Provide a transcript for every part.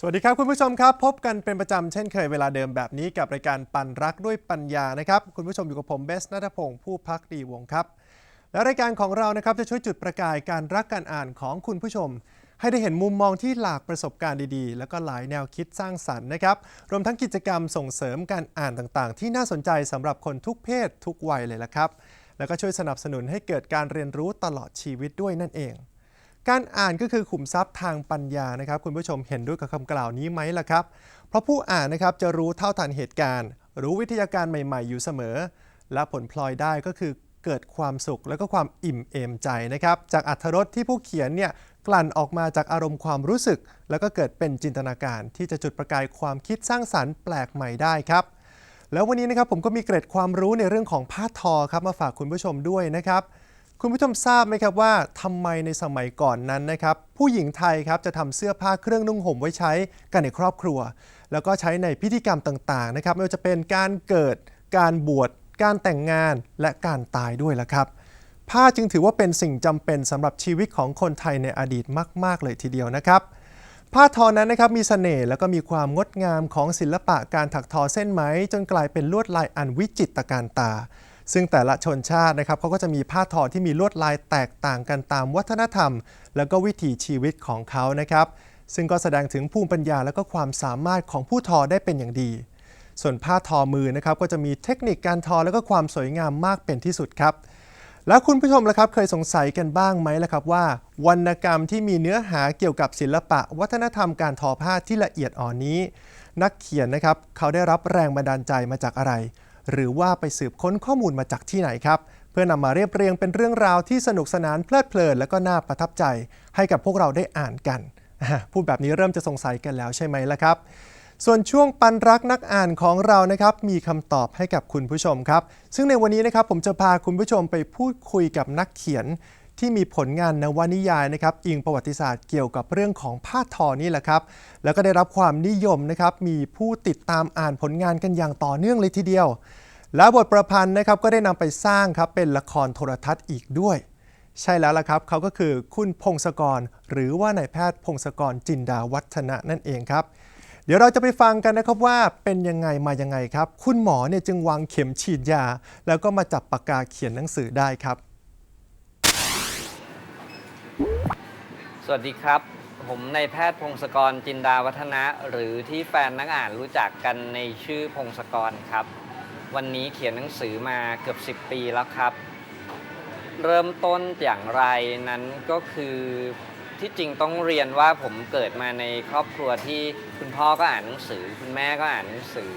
สวัสดีครับคุณผู้ชมครับ พบกันเป็นประจำเช่นเคยเวลาเดิมแบบนี้กับรายการปันรักด้วยปัญญานะครับ คุณผู้ชมอยู่กับผมเบสนัทพงศ์ผู้พักดีวงครับ และรายการของเรานะครับจะช่วยจุดประกายการรักการอ่านของคุณผู้ชม ให้ได้เห็นมุมมองที่หลากประสบการณ์ดีๆ แล้วก็หลายแนวคิดสร้างสรรค์นะครับรวมทั้งกิจกรรมส่งเสริมการอ่านต่างๆ ที่น่าสนใจสำหรับคนทุกเพศทุกวัยเลยละครับ แล้วก็ช่วยสนับสนุนให้เกิดการเรียนรู้ตลอดชีวิตด้วยนั่นเอง การอ่านก็คือขุมทรัพย์ทางปัญญานะครับ คุณผู้ชมเห็นด้วยกับคำกล่าวนี้ไหมล่ะครับ เพราะผู้อ่านนะครับจะรู้เท่าทันเหตุการณ์ รู้วิทยาการใหม่ ๆ อยู่เสมอ และผลพลอยได้ก็คือเกิดความสุขและก็ความอิ่มเอมใจนะครับ จากอัธรสที่ผู้เขียนเนี่ยกลั่นออกมาจากอารมณ์ความรู้สึก แล้วก็เกิดเป็นจินตนาการ ที่จะจุดประกายความคิดสร้างสรรค์แปลกใหม่ได้ครับ แล้ววันนี้นะครับผมก็มีเกร็ดความรู้ในเรื่องของผ้าทอครับมาฝากคุณผู้ชมด้วยนะครับ คุณผู้ชมทราบไหมครับว่าทำไมในสมัยก่อนนั้นนะครับผู้หญิงไทยครับจะทำเสื้อผ้าเครื่องนุ่งห่มไว้ใช้กันในครอบครัว แล้วก็ใช้ในพิธีกรรมต่างๆนะครับไม่ว่าจะเป็นการเกิด การบวช การแต่งงานและการตายด้วยละครับ ผ้าจึงถือว่าเป็นสิ่งจำเป็นสำหรับชีวิตของคนไทยในอดีตมาก ๆ เลยทีเดียวนะครับ ผ้าทอนั้นนะครับมีเสน่ห์แล้วก็มีความงดงามของศิลปะการถักทอเส้นไหม จนกลายเป็นลวดลายอันวิจิตรการตา ซึ่งแต่ละชนชาตินะครับเขาก็จะมีผ้าทอที่มีลวดลายแตกต่างกันตามวัฒนธรรม แล้วก็วิถีชีวิตของเขานะครับ ซึ่งก็แสดงถึงภูมิปัญญาและก็ความสามารถของผู้ทอได้เป็นอย่างดี ส่วนผ้าทอมือนะครับก็จะมีเทคนิคการทอและก็ความสวยงามมากเป็นที่สุดครับ แล้วคุณผู้ชมล่ะครับเคยสงสัยกันบ้างไหมล่ะครับว่า วรรณกรรมที่มีเนื้อหาเกี่ยวกับศิลปะ วัฒนธรรมการทอผ้าที่ละเอียดอ่อนนี้ นักเขียนนะครับเขาได้รับแรงบันดาลใจมาจากอะไร หรือว่าไปสืบค้นข้อมูลมาจากที่ไหนครับ เพื่อนำมาเรียบเรียงเป็นเรื่องราวที่สนุกสนานเพลิดเพลิน และก็น่าประทับใจ ให้กับพวกเราได้อ่านกัน พูดแบบนี้เริ่มจะสงสัยกันแล้วใช่ไหมล่ะครับ ส่วนช่วงปันรักนักอ่านของเรานะครับ มีคำตอบให้กับคุณผู้ชมครับ ซึ่งในวันนี้นะครับผมจะพาคุณผู้ชมไปพูดคุยกับนักเขียน ที่มีผลงานนวนิยายนะครับอิงประวัติศาสตร์เกี่ยวกับเรื่องของผ้าทอนี่แหละครับ แล้วก็ได้รับความนิยมนะครับมีผู้ติดตามอ่านผลงานกันอย่างต่อเนื่องเลยทีเดียว และบทประพันธ์นะครับก็ได้นำไปสร้างครับเป็นละครโทรทัศน์อีกด้วย ใช่แล้วล่ะครับเขาก็คือคุณพงศกร หรือว่านายแพทย์พงศกรจินดาวัฒนะนั่นเองครับเดี๋ยวเราจะไปฟังกันนะครับว่าเป็นยังไงมายังไงครับ คุณหมอเนี่ยจึงวางเข็มฉีดยา แล้วก็มาจับปากกาเขียนหนังสือได้ครับ สวัสดีครับ ผมนายแพทย์พงศกรจินดาวัฒนะ หรือที่แฟนนักอ่านรู้จักกันในชื่อพงศกรครับ วันนี้เขียนหนังสือมาเกือบ 10 ปีแล้วครับ เริ่มต้นอย่างไรนั้นก็คือที่จริงต้องเรียนว่าผมเกิดมาในครอบครัวที่คุณพ่อก็อ่านหนังสือ คุณแม่ก็อ่านหนังสือ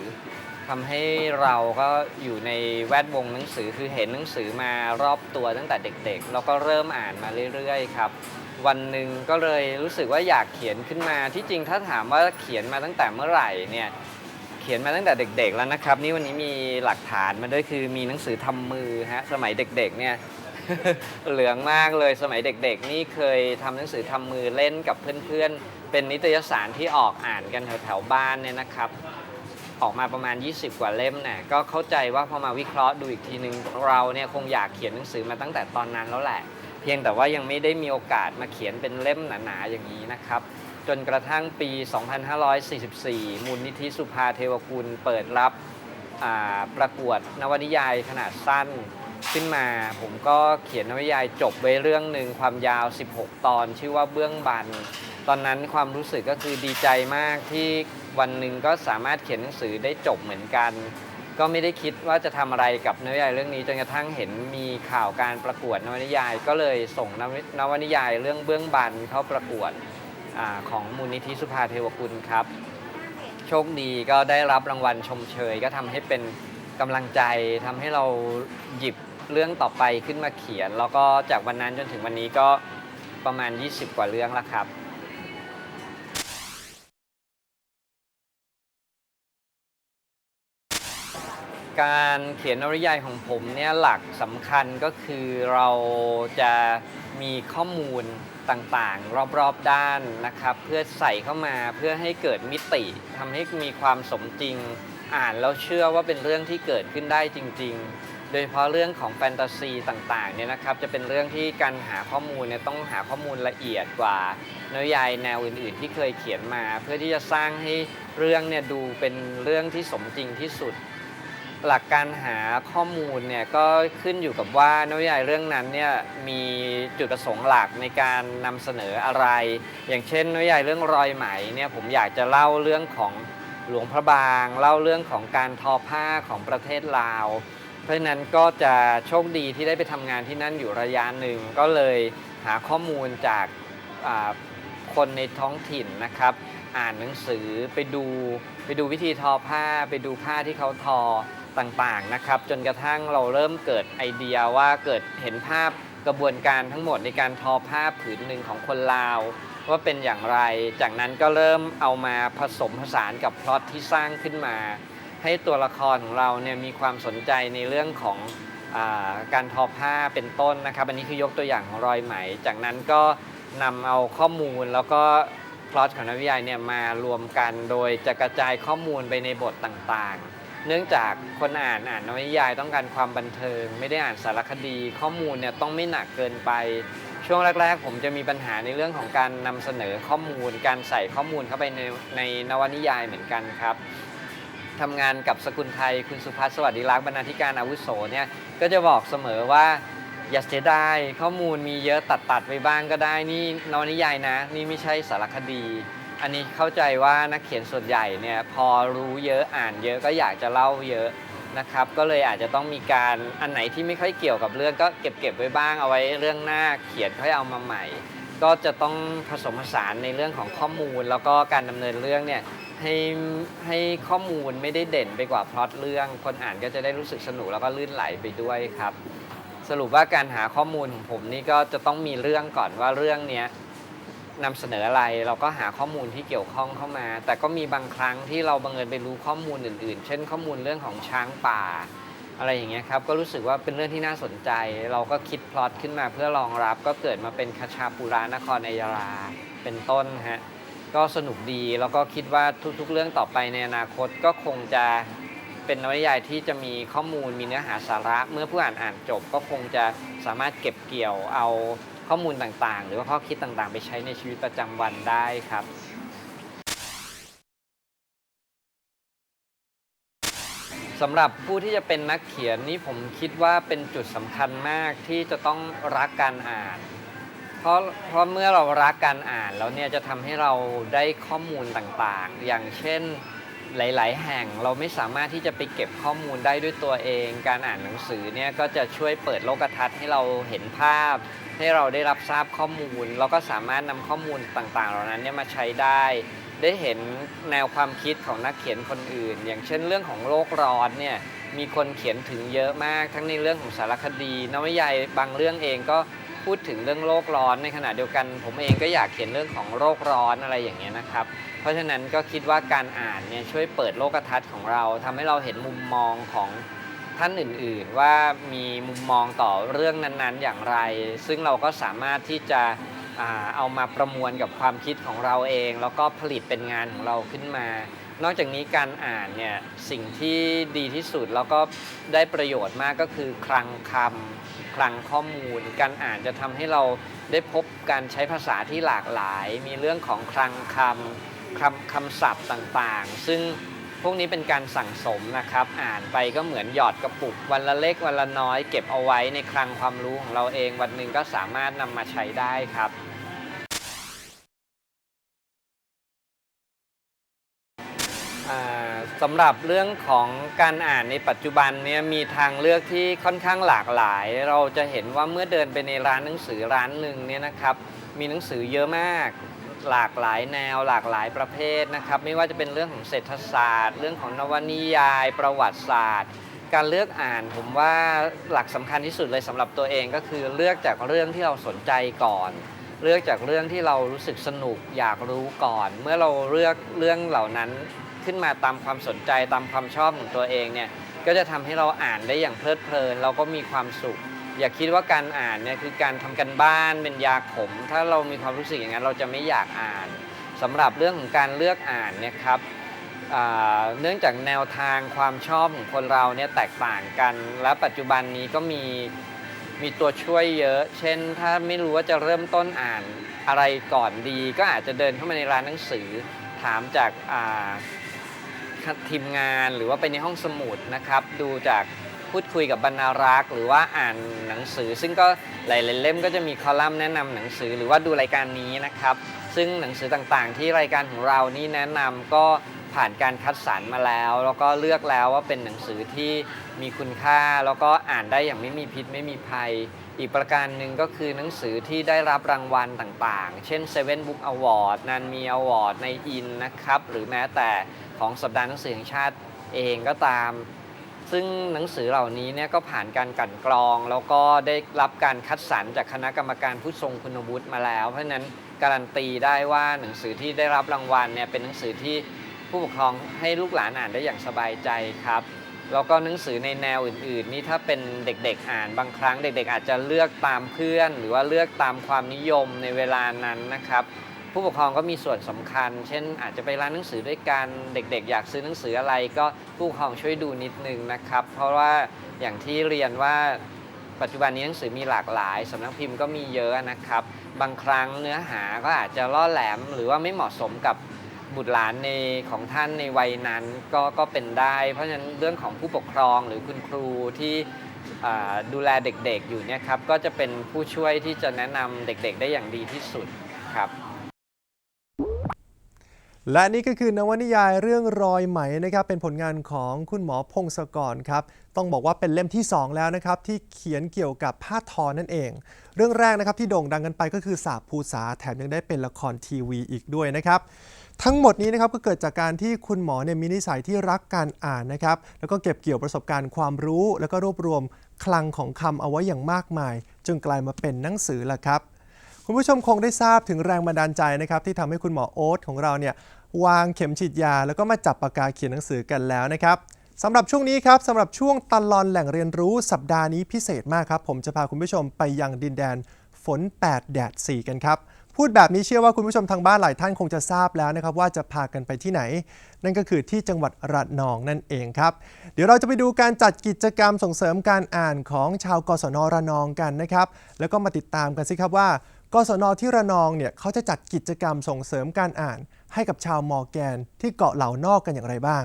ทำให้เราก็อยู่ในแวดวงหนังสือคือเห็นหนังสือมารอบตัวตั้งแต่เด็ก ๆ แล้วก็เริ่มอ่านมาเรื่อยๆ ครับ วันหนึ่งก็เลยรู้สึกว่าอยากเขียนขึ้นมาที่จริงถ้าถามว่าเขียนมาตั้งแต่เมื่อไหร่เนี่ยเขียนมาตั้งแต่เด็ก ๆ แล้วนะครับ นี่วันนี้มีหลักฐานมาด้วยคือมีหนังสือทำมือฮะสมัยเด็กๆเนี่ยเหลืองมากเลยสมัยเด็กๆ นี่เคยทำหนังสือทำมือเล่นกับเพื่อนๆ เป็นนิตยสารที่ออกอ่านกันแถวๆบ้านเนี่ยนะครับ ออกมาประมาณ 20 กว่าเล่มเนี่ยก็เข้าใจว่าพอมาวิเคราะห์ดูอีกทีนึงเราเนี่ยคงอยากเขียนหนังสือมาตั้งแต่ตอนนั้นแล้วแหละ เพียงแต่ว่ายังไม่ได้มีโอกาสมาเขียนเป็นเล่มหนาๆอย่างนี้นะครับ จนกระทั่งปี 2544 มูลนิธิสุภาเทวกุลเปิดรับประกวดนวนิยายขนาดสั้นขึ้นมา ผมก็เขียนนวนิยายจบไว้เรื่องหนึ่งความยาว 16 ตอน ชื่อว่าเบื้องบัน ตอนนั้นความรู้สึกก็คือดีใจมากที่วันหนึ่งก็สามารถเขียนหนังสือได้จบเหมือนกัน ก็ไม่ได้คิดว่าจะทำอะไรกับนวนิยายเรื่องนี้จนกระทั่งเห็นมีข่าวการประกวดนวนิยาย ก็เลยส่งนวนิยายเรื่องเบื้องบันเข้าประกวดอของมูลนิธิสุภาเทวกุลครับ โชคดีก็ได้รับรางวัลชมเชย ก็ทำให้เป็นกำลังใจทำให้เราหยิบเรื่องต่อไปขึ้นมาเขียน แล้วก็จากวันนั้นจนถึงวันนี้ก็ประมาณ 20 กว่าเรื่องแล้วครับ การเขียนนวนิยายของผมเนี่ยหลักสำคัญก็คือเราจะมีข้อมูลต่างๆ รอบๆด้านนะครับ เพื่อใส่เข้ามาเพื่อให้เกิดมิติทำให้มีความสมจริง อ่านแล้วเชื่อว่าเป็นเรื่องที่เกิดขึ้นได้จริง ๆ โดยเฉพาะเรื่องของแฟนตาซีต่างๆเนี่ยนะครับ จะเป็นเรื่องที่การหาข้อมูลเนี่ยต้องหาข้อมูลละเอียดกว่านวนิยายแนวอื่นๆ ที่เคยเขียนมา เพื่อที่จะสร้างให้เรื่องเนี่ยดูเป็นเรื่องที่สมจริงที่สุด หลักการหาข้อมูลเนี่ยก็ขึ้นอยู่กับว่านวนิยายเรื่องนั้นเนี่ยมีจุดประสงค์หลักในการนำเสนออะไร อย่างเช่นนวนิยายเรื่องรอยไหมเนี่ยผมอยากจะเล่าเรื่องของหลวงพระบาง เล่าเรื่องของการทอผ้าของประเทศลาว เพราะนั้นก็จะโชคดีที่ได้ไปทำงานที่นั่นอยู่ระยะหนึ่ง ก็เลยหาข้อมูลจากคนในท้องถิ่นนะครับ อ่านหนังสือไปดูไปดูวิธีทอผ้า ไปดูผ้าที่เขาทอ ต่างๆนะครับจนกระทั่งเราเริ่มเกิดไอเดียว่าเกิดเห็นภาพกระบวนการทั้งหมดในการทอผ้าผืนหนึ่งของคนลาว ว่าเป็นอย่างไร จากนั้นก็เริ่มเอามาผสมผสานกับพล็อตที่สร้างขึ้นมา ให้ตัวละครของเราเนี่ยมีความสนใจในเรื่องของอาการทอผ้าเป็นต้นนะครับ อันนี้คือยกตัวอย่างของรอยไหม จากนั้นก็นำเอาข้อมูลแล้วก็พล็อตของนักวนิยาเนี่ยมารวมกันโดยจะกระจายข้อมูลไปในบทต่างๆ เนื่องจากคนอ่านอ่านนวนิยายต้องการความบันเทิง ไม่ได้อ่านสารคดี ข้อมูลเนี่ยต้องไม่หนักเกินไป ช่วงแรก ๆ ผมจะมีปัญหาในเรื่องของการนำเสนอข้อมูล การใส่ข้อมูลเข้าไปในในนวนิยายเหมือนกันครับทำงานกับสกุลไทยคุณสุภัสสวัสดิรักษ์บรรณาธิการอาวุโสเนี่ยก็จะบอกเสมอว่าอย่าเสียดายข้อมูลมีเยอะตัดตัดไปบ้างก็ได้นี่นวนิยายนะ นี่ไม่ใช่สารคดี อันนี้เข้าใจว่านักเขียนส่วนใหญ่เนี่ยพอรู้เยอะอ่านเยอะก็อยากจะเล่าเยอะนะครับ ก็เลยอาจจะต้องมีการอันไหนที่ไม่ค่อยเกี่ยวกับเรื่องก็เก็บเก็บไว้บ้างเอาไว้เรื่องหน้าเขียนค่อยเอามาใหม่ ก็จะต้องผสมผสานในเรื่องของข้อมูล แล้วก็การดำเนินเรื่องเนี่ยให้ให้ข้อมูลไม่ได้เด่นไปกว่าพล็อตเรื่อง คนอ่านก็จะได้รู้สึกสนุกแล้วก็ลื่นไหลไปด้วยครับ สรุปว่าการหาข้อมูลของผมนี่ก็จะต้องมีเรื่องก่อนว่าเรื่องเนี้ย นำเสนออะไรเราก็หาข้อมูลที่เกี่ยวข้องเข้ามา แต่ก็มีบางครั้งที่เราบังเอิญไปรู้ข้อมูลอื่น ๆ เช่นข้อมูลเรื่องของช้างป่า อะไรอย่างเงี้ยครับก็รู้สึกว่าเป็นเรื่องที่น่าสนใจ เราก็คิดพล็อตขึ้นมาเพื่อรองรับก็เกิดมาเป็นคชาปุรานครอัยยารา เป็นต้นฮะก็สนุกดีแล้วก็คิดว่าทุกๆ เรื่องต่อไปในอนาคตก็คงจะเป็นนวนิยายที่จะมีข้อมูลมีเนื้อหาสาระ เมื่อผู้อ่านอ่านจบก็คงจะสามารถเก็บเกี่ยวเอา ข้อมูลต่างๆ หรือว่าข้อคิดต่างๆ ไปใช้ในชีวิตประจำวันได้ครับสำหรับผู้ที่จะเป็นนักเขียนนี่ผมคิดว่าเป็นจุดสำคัญมากที่จะต้องรักการอ่าน เพราะเพราะเมื่อเรารักการอ่านแล้วเนี่ยจะทำให้เราได้ข้อมูลต่างๆ อย่างเช่นหลาย ๆ แห่งเราไม่สามารถที่จะไปเก็บข้อมูลได้ด้วยตัวเอง การอ่านหนังสือเนี่ยก็จะช่วยเปิดโลกทัศน์ให้เราเห็นภาพ ให้เราได้รับทราบข้อมูลแล้วก็สามารถนำข้อมูลต่างๆ เหล่านั้นเนี่ยมาใช้ได้ ได้เห็นแนวความคิดของนักเขียนคนอื่น อย่างเช่นเรื่องของโลกร้อนเนี่ยมีคนเขียนถึงเยอะมาก ทั้งในเรื่องของสารคดีนวนิยายบางเรื่องเองก็พูดถึงเรื่องโลกร้อนในขณะเดียวกัน ผมเองก็อยากเขียนเรื่องของโลกร้อนอะไรอย่างเงี้ยนะครับ เพราะฉะนั้นก็คิดว่าการอ่านเนี่ยช่วยเปิดโลกทัศน์ของเราทำให้เราเห็นมุมมองของ ท่านอื่นๆ ว่ามีมุมมองต่อเรื่องนั้นๆ อย่างไร ซึ่งเราก็สามารถที่จะอเอามาประมวลกับความคิดของเราเอง แล้วก็ผลิตเป็นงานของเราขึ้นมา นอกจากนี้การอ่านเนี่ยสิ่งที่ดีที่สุดแล้วก็ได้ประโยชน์มากก็คือคลังคำคลังข้อมูล การอ่านจะทำให้เราได้พบการใช้ภาษาที่หลากหลาย มีเรื่องของคลังคำคำคำศัพท์ต่างๆ ซึ่ง พวกนี้เป็นการสั่งสมนะครับ อ่านไปก็เหมือนหยอดกระปุก วันละเล็กวันละน้อย เก็บเอาไว้ในคลังความรู้ของเราเอง วันหนึ่งก็สามารถนำมาใช้ได้ครับสำหรับเรื่องของการอ่านในปัจจุบันเนี่ยมีทางเลือกที่ค่อนข้างหลากหลาย เราจะเห็นว่าเมื่อเดินไปในร้านหนังสือร้านหนึ่งเนี่ยนะครับ มีหนังสือเยอะมาก หลากหลายแนวหลากหลายประเภทนะครับ ไม่ว่าจะเป็นเรื่องของเศรษฐศาสตร์ เรื่องของนวนิยาย ประวัติศาสตร์ การเลือกอ่านผมว่าหลักสำคัญที่สุดเลยสำหรับตัวเองก็คือเลือกจากเรื่องที่เราสนใจก่อน เลือกจากเรื่องที่เรารู้สึกสนุกอยากรู้ก่อน เมื่อเราเลือกเรื่องเหล่านั้นขึ้นมาตามความสนใจตามความชอบของตัวเองเนี่ยก็จะทำให้เราอ่านได้อย่างเพลิดเพลินเราก็มีความสุข อย่าคิดว่าการอ่านเนี่ยคือการทำกันบ้านเป็นยาขม ถ้าเรามีความรู้สึกอย่างนั้นเราจะไม่อยากอ่านสำหรับเรื่องของการเลือกอ่านเนี่ยครับเนื่องจากแนวทางความชอบของคนเราเนี่ยแตกต่างกัน และปัจจุบันนี้ก็มีมีตัวช่วยเยอะ เช่น ถ้าไม่รู้ว่าจะเริ่มต้นอ่านอะไรก่อนดี ก็อาจจะเดินเข้ามาในร้านหนังสือ ถามจากทีมงานหรือว่าไปในห้องสมุดนะครับ ดูจาก พูดคุยกับบรรณารักษ์ หรือว่าอ่านหนังสือ ซึ่งก็หลายๆเล่มก็จะมีคอลัมน์แนะนำหนังสือหรือว่าดูรายการนี้นะครับ ซึ่งหนังสือต่างๆ ที่รายการของเรานี่แนะนำก็ผ่านการคัดสรรมาแล้ว แล้วก็เลือกแล้วว่าเป็นหนังสือที่มีคุณค่า แล้วก็อ่านได้อย่างไม่มีพิษไม่มีภัย อีกประการหนึ่งก็คือหนังสือที่ได้รับรางวัลต่างๆ เช่น Seven Book Award นันมี Award ในอินนะครับ หรือแม้แต่ของสัปดาห์หนังสือแห่งชาติเองก็ตาม ซึ่งหนังสือเหล่านี้เนี่ยก็ผ่านการกลั่นกรอง แล้วก็ได้รับการคัดสรรจากคณะกรรมการผู้ทรงคุณวุฒิมาแล้ว เพราะฉะนั้นการันตีได้ว่าหนังสือที่ได้รับรางวัลเนี่ยเป็นหนังสือที่ผู้ปกครองให้ลูกหลานอ่านได้อย่างสบายใจครับแล้วก็หนังสือในแนวอื่น ๆ นี่ถ้าเป็นเด็กๆอ่านบางครั้งเด็ก ๆ อาจจะเลือกตามเพื่อน หรือว่าเลือกตามความนิยมในเวลานั้นนะครับ ผู้ปกครองก็มีส่วนสำคัญ เช่น อาจจะไปร้านหนังสือด้วยกัน เด็ก ๆ อยากซื้อหนังสืออะไร ก็ผู้ปกครองช่วยดูนิดนึงนะครับ เพราะว่าอย่างที่เรียนว่าปัจจุบันนี้หนังสือมีหลากหลายสำนักพิมพ์ก็มีเยอะนะครับ บางครั้งเนื้อหาก็อาจจะล่อแหลม หรือว่าไม่เหมาะสมกับบุตรหลานในของท่านในวัยนั้นก็ก็เป็นได้ เพราะฉะนั้นเรื่องของผู้ปกครองหรือคุณครูที่ดูแลเด็กๆอยู่เนี่ยครับก็จะเป็นผู้ช่วยที่จะแนะนำเด็กๆ ได้อย่างดีที่สุดครับ และนี่ก็คือนวนิยายเรื่องรอยไหมนะครับเป็นผลงานของคุณหมอพงศกรครับต้องบอกว่าเป็นเล่มที่ 2 แล้วนะครับที่เขียนเกี่ยวกับผ้าทอนั่นเอง เรื่องแรกนะครับที่โด่งดังกันไปก็คือสาบภูษาแถมยังได้เป็นละครทีวีอีกด้วยนะครับทั้งหมดนี้นะครับก็เกิดจากการที่คุณหมอเนี่ยมีนิสัยที่รักการอ่านนะครับแล้วก็เก็บเกี่ยวประสบการณ์ความรู้ แล้วก็รวบรวมคลังของคำเอาไว้อย่างมากมาย จนกลายมาเป็นหนังสือละครับคุณผู้ชมคงได้ทราบถึงแรงบันดาลใจนะครับที่ทำให้คุณหมอโอ๊ตของเราเนี่ย วางเข็มฉีดยา แล้วก็มาจับปากกาเขียนหนังสือกันแล้วนะครับสำหรับช่วงนี้ครับสำหรับช่วงตลอนแหล่งเรียนรู้สัปดาห์นี้พิเศษมากครับ ผมจะพาคุณผู้ชมไปยังดินแดนฝน 8 แดด 4 กันครับ พูดแบบนี้เชื่อว่าคุณผู้ชมทางบ้านหลายท่านคงจะทราบแล้วนะครับ ว่าจะพากันไปที่ไหน นั่นก็คือที่จังหวัดระนองนั่นเองครับ เดี๋ยวเราจะไปดูการจัดกิจกรรมส่งเสริมการอ่านของชาวกศนระนองกันนะครับ แล้วก็มาติดตามกันสิครับว่ากศนที่ระนองเนี่ยเขาจะจัดกิจกรรมส่งเสริมการอ่าน ให้กับชาวมอร์แกนที่เกาะเหล่านอกกันอย่างไรบ้าง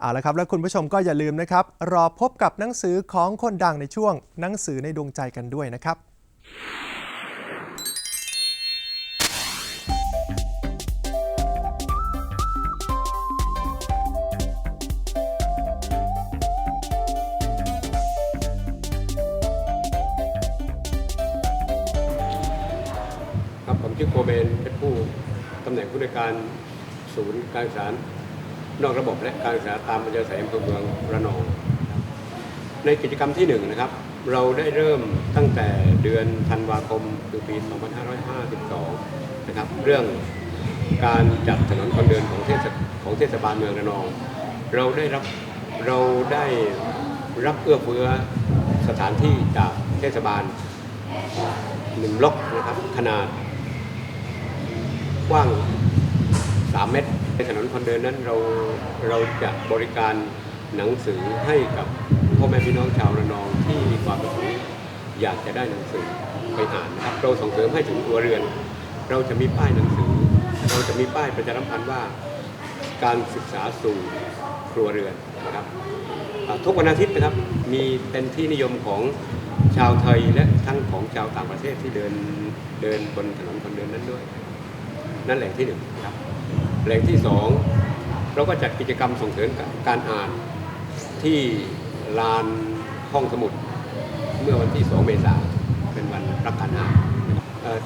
เอาละครับ และคุณผู้ชมก็อย่าลืมนะครับ รอพบกับหนังสือของคนดังในช่วงหนังสือในดวงใจกันด้วยนะครับครับ ผู้ในการศูนย์การศึกษานอกระบบและการศึกษาตามปัญญาสายอำเภอเมืองระนอง ในกิจกรรมที่หนึ่งนะครับ เราได้เริ่มตั้งแต่เดือนธันวาคมคือปี 2552 นะครับ เรื่องการจัดถนนคนเดินของเทศของเทศบาลเมืองระนอง เราได้รับเราได้รับเอื้อเฟื้อสถานที่จากเทศบาลหนึ่งล็อกนะครับขนาดกว้าง 3 เมตรในถนนคนเดินนั้นเราเราจะบริการหนังสือให้กับพ่อแม่พี่น้องชาวระนองที่มีความประสงค์อยากจะได้หนังสือไปอ่านนะครับเราส่งเสริมให้ถึงตัวเรือน เราจะมีป้ายหนังสือ เราจะมีป้ายประชาสัมพันธ์ว่า การศึกษาสู่ครัวเรือนนะครับทุกวันอาทิตย์นะครับมีเป็นที่นิยมของชาวไทยและทั้งของชาวต่างประเทศที่เดินเดินบนถนนคนเดินนั้นด้วย นั่นแหล่งที่หนึ่งครับ แหล่งที่สองเราก็จัดกิจกรรมส่งเสริมการอ่านที่ลานห้องสมุด เมื่อวันที่ 2 เมษายนเป็นวันรักการอ่าน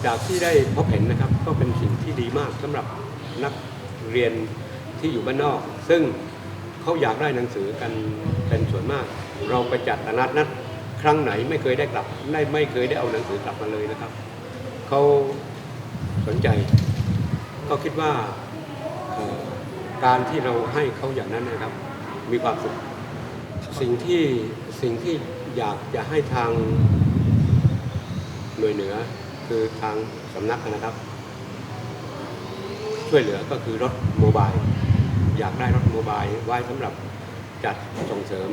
จากที่ได้พบเห็นนะครับก็เป็นสิ่งที่ดีมากสำหรับนักเรียนที่อยู่บ้านนอก ซึ่งเขาอยากได้หนังสือกันเป็นส่วนมาก เราไปจัดตลาดนัดครั้งไหนไม่เคยได้กลับได้ไม่เคยได้เอาหนังสือกลับมาเลยนะครับเขาสนใจก็คิดว่า การที่เราให้เขาอย่างนั้นนะครับ มีความสุขสิ่งที่สิ่งที่อยากจะให้ทางหน่วยเหนือคือทางสำนักนะครับ ช่วยเหลือก็คือรถโมบายอยากได้รถโมบายไว้สำหรับจัดส่งเสริม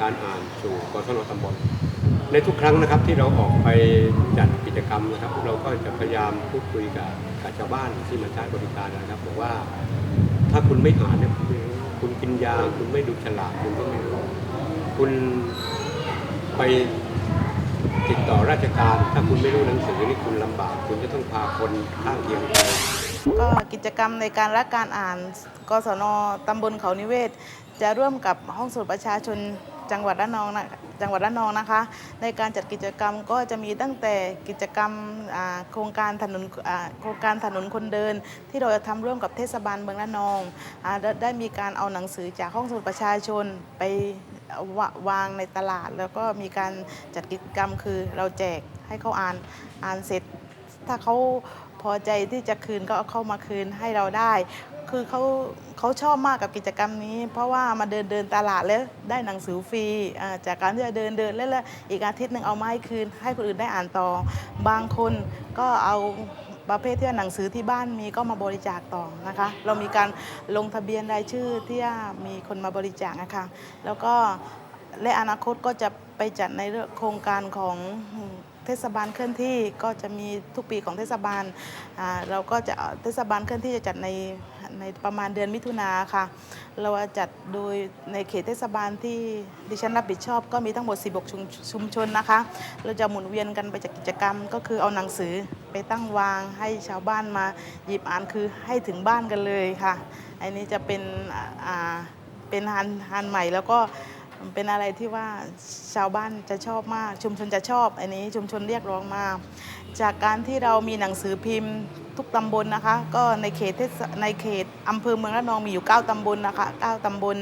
การอ่านสู่กศนตำบลในทุกครั้งนะครับที่เราออกไปจัดกิจกรรมนะครับ เราก็จะพยายามพูดคุยกับกับชาวบ้านที่มาใช้บริการนะครับบอกว่า ถ้าคุณไม่อ่านเนี่ยคุณไม่รู้คุณกินยา คุณไม่ดูฉลากคุณก็ไม่รู้คุณไปติดต่อราชการ ถ้าคุณไม่รู้หนังสือนี่คุณลำบาก คุณจะต้องพาคนข้างเคียงไปก็กิจกรรมในการรักการอ่านกศนตำบลเขานิเวศ จะร่วมกับห้องสมุดประชาชนจังหวัดระนองนะ จังหวัดระนองนะคะ ในการจัดกิจกรรมก็จะมีตั้งแต่กิจกรรมโครงการถนนโครงการถนนคนเดิน ที่เราจะทำร่วมกับเทศบาลเมืองระนองอได้มีการเอาหนังสือจากห้องสมุดประชาชนไปววางในตลาด แล้วก็มีการจัดกิจกรรมคือเราแจกให้เขาอ่านอ่านเสร็จ ถ้าเขาพอใจที่จะคืนก็เอาเข้ามาคืนให้เราได้ คือเขาเขาชอบมากกับกิจกรรมนี้ เพราะว่ามาเดินเดินตลาดแล้วได้หนังสือฟรีจากการที่จะเดินเดินแล้วแล้วอีกอาทิตย์หนึ่งเอามาให้คืน ให้คนอื่นได้อ่านต่อ บางคนก็เอาประเภทที่ว่าหนังสือที่บ้านมีก็มาบริจาคต่อนะคะ เรามีการลงทะเบียนรายชื่อที่มีคนมาบริจาคนะคะแล้วก็และอนาคตก็จะไปจัดในโครงการของ เทศบาลเคลื่อนที่ก็จะมีทุกปีของเทศบาลเราก็จะเทศบาลเคลื่อนที่จะจัดในในประมาณเดือนมิถุนาค่ะ เราจัดโดยในเขตเทศบาลที่ดิฉันรับผิดชอบ ก็มีทั้งหมด 16 ชุมชุมชนนะคะ เราจะหมุนเวียนกันไปจากกิจกรรม ก็คือเอาหนังสือไปตั้งวางให้ชาวบ้านมาหยิบอ่านคือให้ถึงบ้านกันเลยค่ะ อันนี้จะเป็นเป็นฮันฮันใหม่แล้วก็ เป็นอะไรที่ว่าชาวบ้านจะชอบมาก ชุมชนจะชอบอันนี้ชุมชนเรียกร้องมา จากการที่เรามีหนังสือพิมพ์ทุกตำบลนะคะ ก็ในเขตเทศในเขตอำเภอเมืองระนองมีอยู่ 9ตำบลนะคะ9ตำบล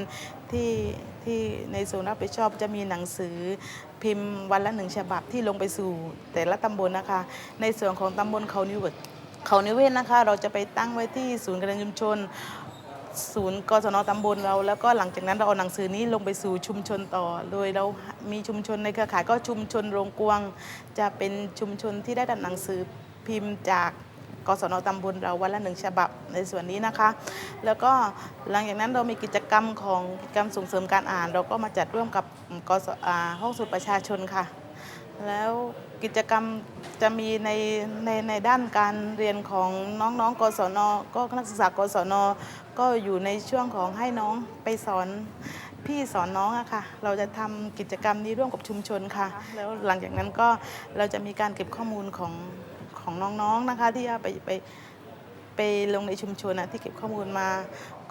ที่ที่ในส่วนรับผิดชอบจะมีหนังสือพิมพ์วันละหนึ่งฉบับที่ลงไปสู่แต่ละตำบลนะคะ ในส่วนของตำบลเขานิเวศเขานิเวศนะคะ เราจะไปตั้งไว้ที่ศูนย์การชุมชน ศูนย์กศนตำบลเรา แล้วก็หลังจากนั้นเราเอาหนังสือนี้ลงไปสู่ชุมชนต่อ โดยเรามีชุมชนในเครือข่ายก็ชุมชนโรงกวง จะเป็นชุมชนที่ได้ดันหนังสือพิมพ์จากกศนตำบลเราวันละหนึ่งฉบับในส่วนนี้นะคะ แล้วก็หลังจากนั้นเรามีกิจกรรมของกิจกรรมส่งเสริมการอ่าน เราก็มาจัดร่วมกับกศห้องสมุดประชาชนค่ะ แล้วกิจกรรมจะมีในในในด้านการเรียนของน้องๆ กศนก็นักศึกษากศน ก็อยู่ในช่วงของให้น้องไปสอนพี่สอนน้องอะค่ะ เราจะทำกิจกรรมนี้ร่วมกับชุมชนค่ะ แล้วหลังจากนั้นก็เราจะมีการเก็บข้อมูลของของน้องๆนะคะ ที่จะไปไปไปลงในชุมชนนะที่เก็บข้อมูลมา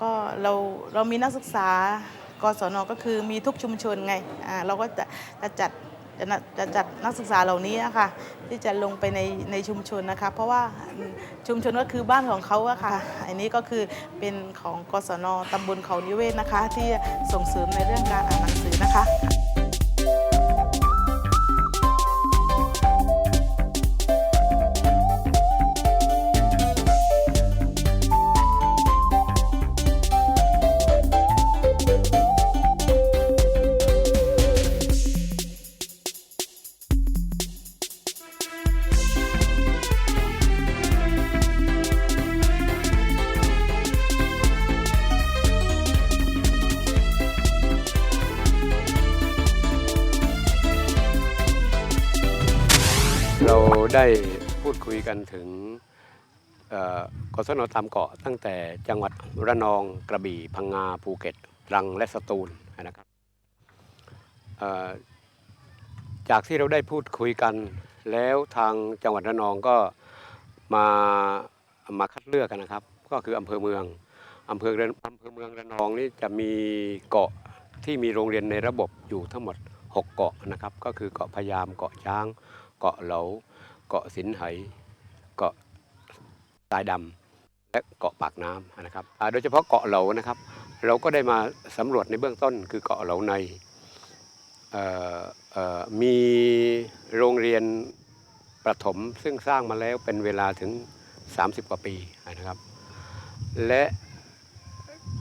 ก็เราเรามีนักศึกษากศนก็คือมีทุกชุมชนไงอ่าเราก็จะจะจัด จะจะจัดนักศึกษาเหล่านี้นะค่ะที่จะลงไปในในชุมชนนะคะ เพราะว่าชุมชนก็คือบ้านของเขาอะค่ะ อันนี้ก็คือเป็นของกศนตำบลเขานิเวศนะคะ ที่ส่งเสริมในเรื่องการอ่านหนังสือนะคะ กันถึงเอ่อกศนตามเกาะตั้งแต่จังหวัดระนองกระบี่พังงาภูเก็ตตรังและสตูลนะครับจากที่เราได้พูดคุยกัน แล้วทางจังหวัดระนองก็มามาคัดเลือกกันนะครับ ก็คืออำเภอเมืองอำเภออำเภอเมืองระนองนี่จะมีเกาะที่มีโรงเรียนในระบบอยู่ทั้งหมด 6 เกาะนะครับ ก็คือเกาะพยามเกาะช้าง เกาะเหลาเกาะสินไห ทรายดำและเกาะปากน้ำนะครับโดยเฉพาะเกาะเหลานะครับ เราก็ได้มาสำรวจในเบื้องต้นคือเกาะเหลาในมีโรงเรียนประถมซึ่งสร้างมาแล้วเป็นเวลาถึง 30 กว่าปีนะครับ และ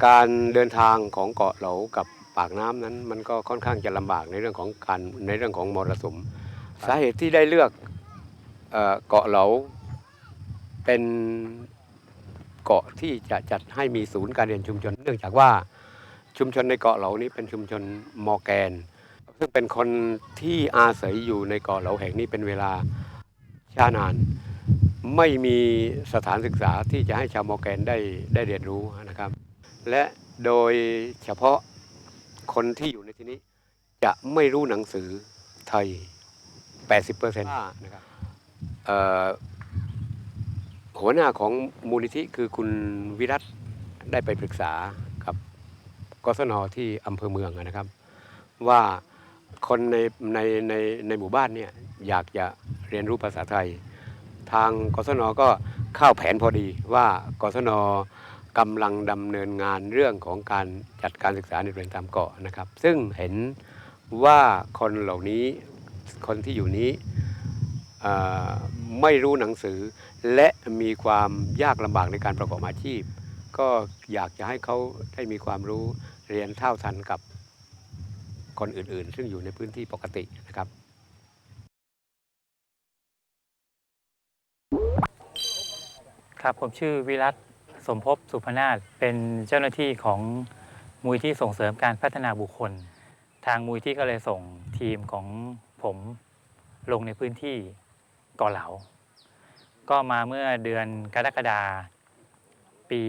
การเดินทางของเกาะเหลากับปากน้ำนั้น มันก็ค่อนข้างจะลำบากในเรื่องของการในเรื่องของมรสุม สาเหตุที่ได้เลือกเอ่อเกาะเหลา เป็นเกาะที่จะจัดให้มีศูนย์การเรียนชุมชน เนื่องจากว่าชุมชนในเกาะเหลานี้เป็นชุมชนมอร์แกน ซึ่งเป็นคนที่อาศัยอยู่ในเกาะเหลาแห่งนี้เป็นเวลาช้านาน ไม่มีสถานศึกษาที่จะให้ชาวมอร์แกนได้ได้เรียนรู้นะครับ และโดยเฉพาะคนที่อยู่ในที่นี้จะไม่รู้หนังสือไทย 80%นะครับเอ่อ หัวหน้าของมูลนิธิคือคุณวิรัตได้ไปปรึกษากับกศนที่อำเภอเมืองนะครับ ว่าคนในในในในหมู่บ้านเนี่ยอยากจะเรียนรู้ภาษาไทย ทางกศนก็เข้าแผนพอดีว่ากศนกำลังดำเนินงานเรื่องของการจัดการศึกษาในเรือนตามเกาะนะครับ ซึ่งเห็นว่าคนเหล่านี้คนที่อยู่นี้ ไม่รู้หนังสือ และมีความยากลำบากในการประกอบอาชีพ ก็อยากจะให้เขาได้มีความรู้เรียนเท่าทันกับคนอื่นๆ ซึ่งอยู่ในพื้นที่ปกตินะครับครับผมชื่อวิรัตสมภพสุพนาถเป็นเจ้าหน้าที่ของมูลที่ส่งเสริมการพัฒนาบุคคล ทางมูลที่ก็เลยส่งทีมของผมลงในพื้นที่ กาเหลา ก็มาเมื่อเดือนกรกฎาปี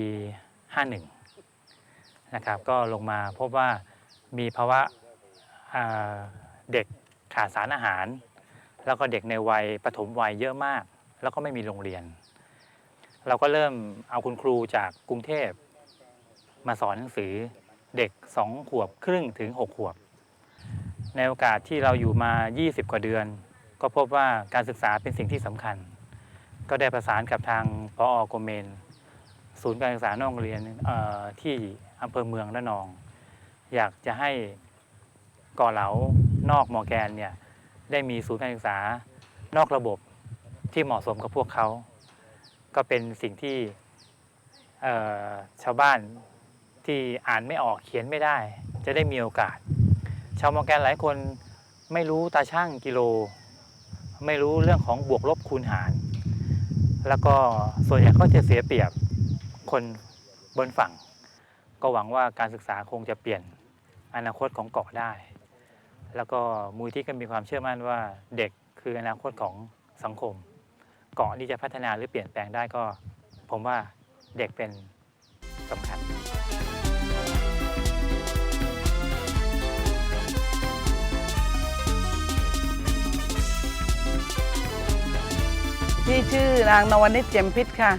51 นะครับ ก็ลงมาพบว่ามีภาวะเด็กขาดสารอาหาร แล้วก็เด็กในวัยปฐมวัยเยอะมาก แล้วก็ไม่มีโรงเรียน เราก็เริ่มเอาคุณครูจากกรุงเทพมาสอนหนังสือเด็ก 2 ขวบครึ่งถึง 6 ขวบ ในโอกาสที่เราอยู่มา 20 กว่าเดือน ก็พบว่าการศึกษาเป็นสิ่งที่สำคัญ ก็ได้ประสานกับทางพอโกเมน ศูนย์การศึกษานอกโรงเรียนที่อำเภอเมืองระนอง อยากจะให้ก่อเหลานอกมอแกนเนี่ยได้มีศูนย์การศึกษานอกระบบที่เหมาะสมกับพวกเขา ก็เป็นสิ่งที่ชาวบ้านที่อ่านไม่ออกเขียนไม่ได้ จะได้มีโอกาส ชาวมอแกนหลายคนไม่รู้ตาช่างกิโล ไม่รู้เรื่องของบวกลบคูณหาร แล้วก็ส่วนใหญ่ก็จะเสียเปรียบคนบนฝั่ง ก็หวังว่าการศึกษาคงจะเปลี่ยนอนาคตของเกาะได้ แล้วก็มูลที่ก็มีความเชื่อมั่นว่าเด็กคืออนาคตของสังคม เกาะที่จะพัฒนาหรือเปลี่ยนแปลงได้ก็ ผมว่าเด็กเป็นสำคัญ ที่ชื่อนางนวนิชเจยมพิษค่ะ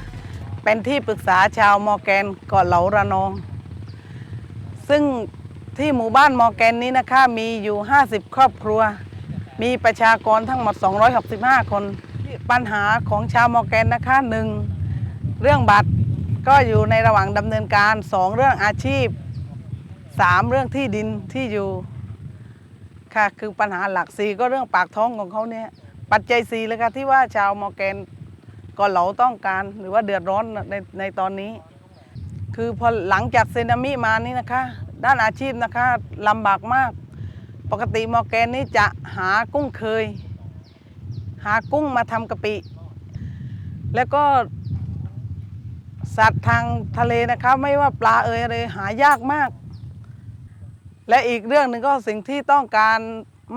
เป็นที่ปรึกษาชาวมอแกนเกาะเหลาระนอง ซึ่งที่หมู่บ้านมอแกนนี้นะคะ มีอยู่ 50 ครอบครัว มีประชากรทั้งหมด 265 คน ปัญหาของชาวมอแกนนะคะหนึ่งเรื่องบัตรก็อยู่ในระหว่างดำเนินการ 2 เรื่องอาชีพ 3 เรื่องที่ดินที่อยู่ค่ะคือปัญหาหลักสี่ก็เรื่องปากท้องของเขาเนี่ย ปัจจัยสี่เลยค่ะที่ว่าชาวมอร์แกนก่อเหลาต้องการหรือว่าเดือดร้อนในในตอนนี้ คือพอหลังจากสึนามิมานี่นะคะ ด้านอาชีพนะคะลำบากมาก ปกติมอร์แกนนี่จะหากุ้งเคย หากุ้งมาทำกะปิ แล้วก็สัตว์ทางทะเลนะคะไม่ว่าปลาเอ่ยอะไรหายากมาก และอีกเรื่องหนึ่งก็สิ่งที่ต้องการ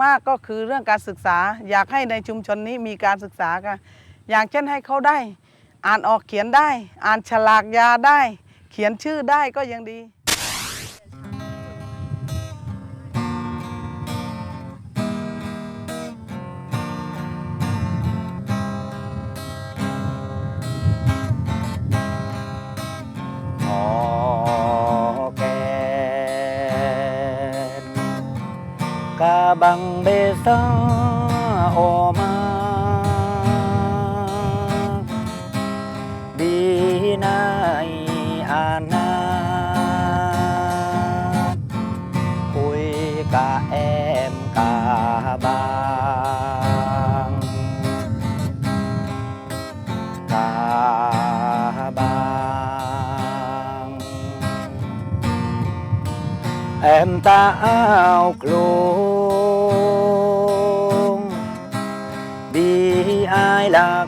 มากก็คือเรื่องการศึกษา อยากให้ในชุมชนนี้มีการศึกษาค่ะอย่างเช่นให้เขาได้ อ่านออกเขียนได้ อ่านฉลากยาได้ เขียนชื่อได้ก็ยังดี กาบังเบซาโอมาดีนายอาน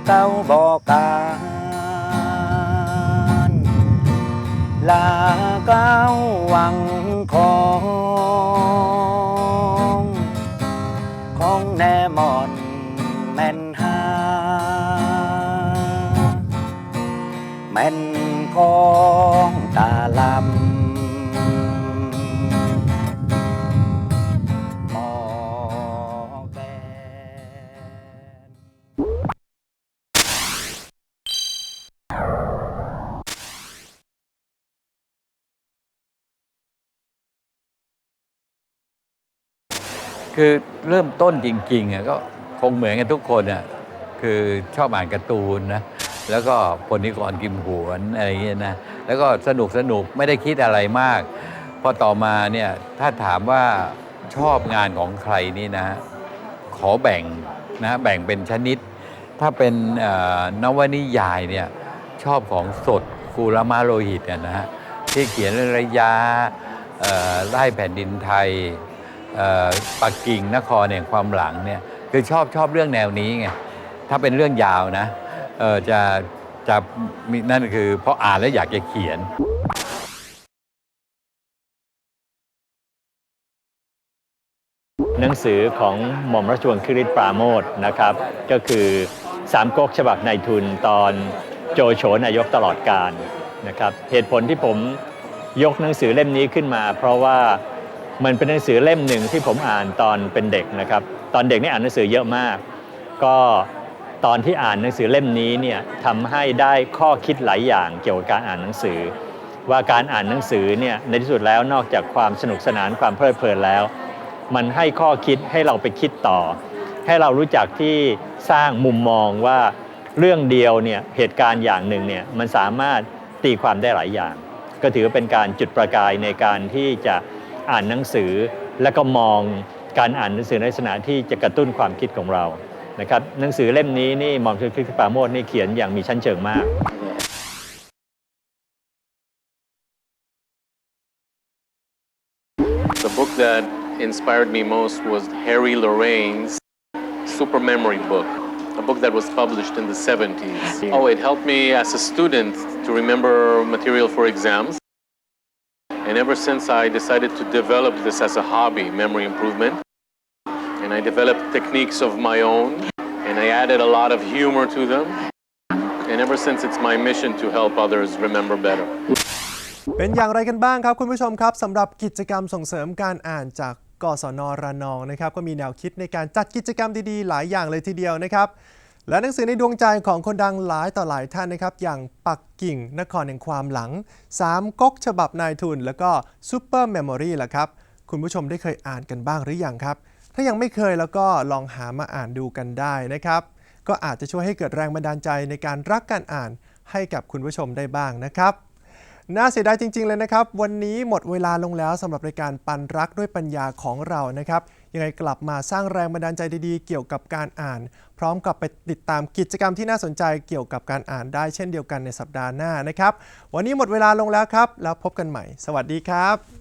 เก่าบอกกา คือเริ่มต้นจริงๆอะก็คงเหมือนกันทุกคนอะคือชอบอ่านการ์ตูนนะแล้วก็พลนิกรกิมหวนอะไรอย่างเงี้ยนะแล้วก็สนุกสนุกไม่ได้คิดอะไรมาก พอต่อมาเนี่ยถ้าถามว่าชอบงานของใครนี่นะ ขอแบ่งนะแบ่งเป็นชนิด ถ้าเป็นนวนิยายเนี่ยชอบของสดคูรมาโลหิตเนี่ยนะฮะที่เขียนเรื่องระยะไล่แผ่นดินไทย ปักกิ่งนครแห่งความหลังเนี่ยคือชอบชอบเรื่องแนวนี้ไงถ้าเป็นเรื่องยาวนะเออจะจะมีนั่นคือเพราะอ่านแล้วอยากจะเขียนหนังสือของหม่อมราชวงศ์คริตปราโมทนะครับ ก็คือสามก๊กฉบับนายทุนตอนโจโฉนายกตลอดการนะครับเหตุผลที่ผมยกหนังสือเล่มนี้ขึ้นมา เพราะว่า มันเป็นหนังสือเล่มหนึ่งที่ผมอ่านตอนเป็นเด็กนะครับ ตอนเด็กนี่อ่านหนังสือเยอะมาก ก็ตอนที่อ่านหนังสือเล่มนี้เนี่ยทำให้ได้ข้อคิดหลายอย่างเกี่ยวกับการอ่านหนังสือ ว่าการอ่านหนังสือเนี่ยในที่สุดแล้วนอกจากความสนุกสนานความเพลิดเพลินแล้ว มันให้ข้อคิดให้เราไปคิดต่อ ให้เรารู้จักที่สร้างมุมมองว่าเรื่องเดียวเนี่ยเหตุการณ์อย่างหนึ่งเนี่ยมันสามารถตีความได้หลายอย่าง ก็ถือเป็นการจุดประกายในการที่จะ อ่านหนังสือ และก็มองการอ่านหนังสือในลักษณะที่จะกระตุ้นความคิดของเรานะครับหนังสือเล่มนี้นี่หมอมชลคริสปราโมทนี่เขียนอย่างมีชั้นเชิงมาก The book that inspired me most was Harry Lorraine's Super Memory Book, a book that was published in the 70s. Oh, it helped me as a student to remember material for exams. And ever since I decided to develop this as a hobby, memory improvement, and I developed techniques of my own, and I added a lot of humor to them. And ever since, it's my mission to help others remember better. เป็นอย่างไรกันบ้างครับคุณผู้ชมครับสำหรับกิจกรรมส่งเสริมการอ่านจากกศนระนองนะครับ ก็มีแนวคิดในการจัดกิจกรรมดีๆ หลายอย่างเลยทีเดียวนะครับ และหนังสือในดวงใจของคนดังหลายต่อหลายท่านนะครับ อย่างปักกิ่งนครแห่งความหลัง3ก๊กฉบับนายทุน แล้วก็ซูเปอร์เมมโมรีล่ะครับ คุณผู้ชมได้เคยอ่านกันบ้างหรือยังครับ ถ้ายังไม่เคยแล้วก็ลองหามาอ่านดูกันได้นะครับ ก็อาจจะช่วยให้เกิดแรงบันดาลใจในการรักการอ่านให้กับคุณผู้ชมได้บ้างนะครับน่าเสียดายจริง ๆ เลยนะครับ วันนี้หมดเวลาลงแล้วสำหรับรายการปันรักด้วยปัญญาของเรานะครับ ยังไงกลับมาสร้างแรงบันดาลใจดีๆ เกี่ยวกับการอ่าน พร้อมกับไปติดตามกิจกรรมที่น่าสนใจเกี่ยวกับการอ่านได้เช่นเดียวกันในสัปดาห์หน้านะครับ วันนี้หมดเวลาลงแล้วครับ แล้วพบกันใหม่ สวัสดีครับ